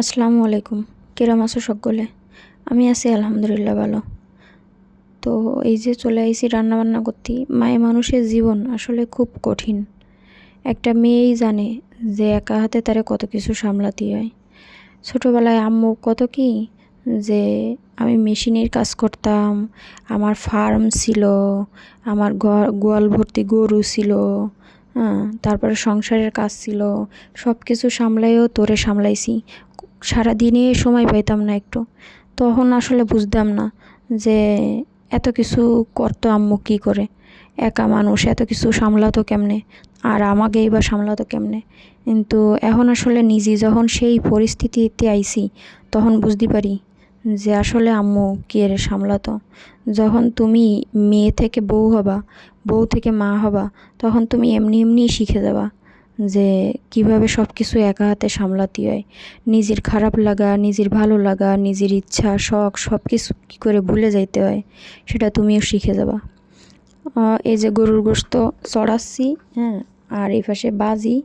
আসসালামু আলাইকুম। কিরম আছো সকলে? আমি আছি আলহামদুলিল্লাহ ভালো। তো এই যে চলে আইছি রান্নাবান্না করতে মায়ে মানুষের জীবন আসলে খুব কঠিন। একটা মেয়েই জানে যে একা হাতে তারে কত কিছু সামলাতে হয়। ছোটোবেলায় আম্মু কত কি যে আমি মেশিনের কাজ করতাম, আমার ফার্ম ছিল, আমার গোয়াল ভর্তি গরু ছিল হ্যাঁ তারপরে সংসারের কাজ ছিল সব কিছু সামলাইও তোরে সামলাইছি। সারাদিনে সময় পাইতাম না একটু। তখন আসলে বুঝতাম না যে এত কিছু করতো আম্মু কী করে? একা মানুষ, এত কিছু সামলাতো কেমনে? আর আমাকেই বা সামলাতো কেমনে? কিন্তু এখন আসলে নিজে যখন সেই পরিস্থিতিতে আইছি, তখন বুঝতে পারি যে আসলে আম্মু কে সামলাতো। যখন তুমি মেয়ে থেকে বউ হবা, বউ থেকে মা হবা, তখন তুমি এমনি এমনিই শিখে যাবা। যে কীভাবে সব কিছু একা হাতে সামলাতে হয়। নিজের খারাপ লাগা, নিজের ভালো লাগা, নিজের ইচ্ছা, শখ সব কিছু কী করে ভুলে যাইতে হয়, সেটা তুমিও শিখে যাবা। এই যে গরুর গোস্ত চড়াচ্ছি হ্যাঁ আর এই পাশে বাজি,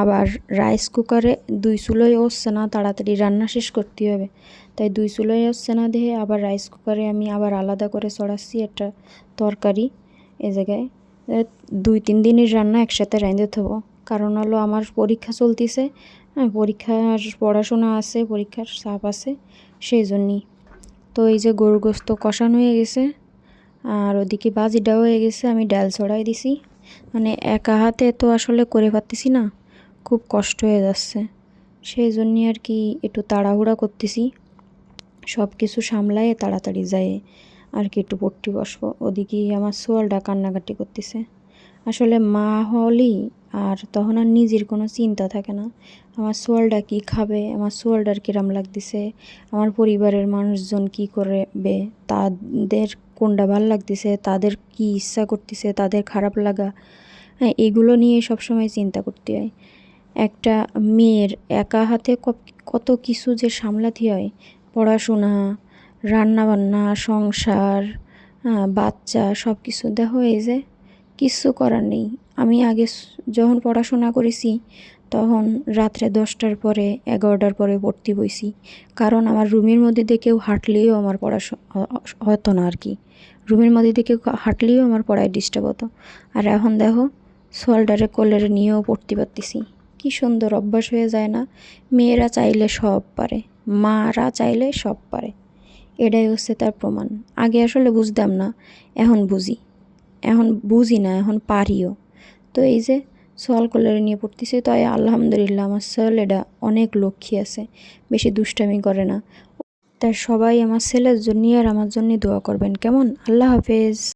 আবার রাইস কুকারে দুই চুলোই হচ্ছে না, তাড়াতাড়ি রান্না শেষ করতে হবে। তাই দুই চুলোই হচ্ছে না দেহে, আবার রাইস কুকারে আমি আবার আলাদা করে চড়াচ্ছি একটা তরকারি এ জায়গায়। দুই তিন দিনের রান্না একসাথে রাঁধে থবো। কারণ হলো আমার পরীক্ষা চলতেছে হ্যাঁ পরীক্ষার পড়াশোনা আছে, পরীক্ষার চাপ আছে সেই জন্যই তো এই যে গরু গোস্ত কষানো হয়ে গেছে, আর ওদিকে বাজিটাও হয়ে গেছে, আমি ডাল ছড়াই দিছি। মানে একা হাতে তো আসলে করে পারতেছি না, খুব কষ্ট হয়ে যাচ্ছে। সেই জন্যই আর কি একটু তাড়াহুড়া করতেছি সব কিছু সামলায়ে তাড়াতাড়ি যায় আর কি একটু পট্টি বসবো। ওদিকে আমার সোয়ালটা কান্নাকাটি করতেছে। আসলে মা হলেই আর তখন আর নিজের কোনো চিন্তা থাকে না। আমার সোয়ালটা কী খাবে? আমার সোয়ালটার কিরাম লাগতেছে? আমার পরিবারের মানুষজন কি করবে? তাদের কোনটা ভালো লাগতেছে? তাদের কি ইচ্ছা করতেছে? তাদের খারাপ লাগা? হ্যাঁ এগুলো নিয়ে সবসময় চিন্তা করতে হয়। একটা মেয়ের একা হাতে কত কিছু যে সামলাতে হয়। পড়াশোনা, রান্নাবান্না, সংসার বাচ্চা সব কিছু দেখো এই যে কিচ্ছু করার নেই। আমি আগে যখন পড়াশোনা করেছি, তখন রাত্রে দশটার পরে, এগারোটার পরে পড়তে বইছি কারণ আমার রুমের মধ্যে দিয়ে কেউ হাঁটলেও আমার পড়াশোনা হতো না আর কি রুমের মধ্যে দিয়ে কেউ হাঁটলেও আমার পড়ায় ডিস্টার্ব হতো। আর এখন দেখো, সোয়ালডারে কোলের নিয়েও পড়তে পারতেছি। কি সুন্দর অভ্যাস হয়ে যায় না? মেয়েরা চাইলে সব পারে, মারা চাইলে সব পারে। এটাই হচ্ছে তার প্রমাণ। আগে আসলে বুঝতাম না, এখন বুঝি। এখন বুঝি না, এখন পারিও। তো এই যে সোয়াল কলারে নিয়ে পড়তেছে তাই আলহামদুলিল্লাহ আমার ছেলেটা অনেক লক্ষ্মী আছে, বেশি দুষ্টামি করে না। তাই সবাই আমার ছেলের জন্য আর আমার জন্য দোয়া করবেন। কেমন? আল্লাহ হাফেজ।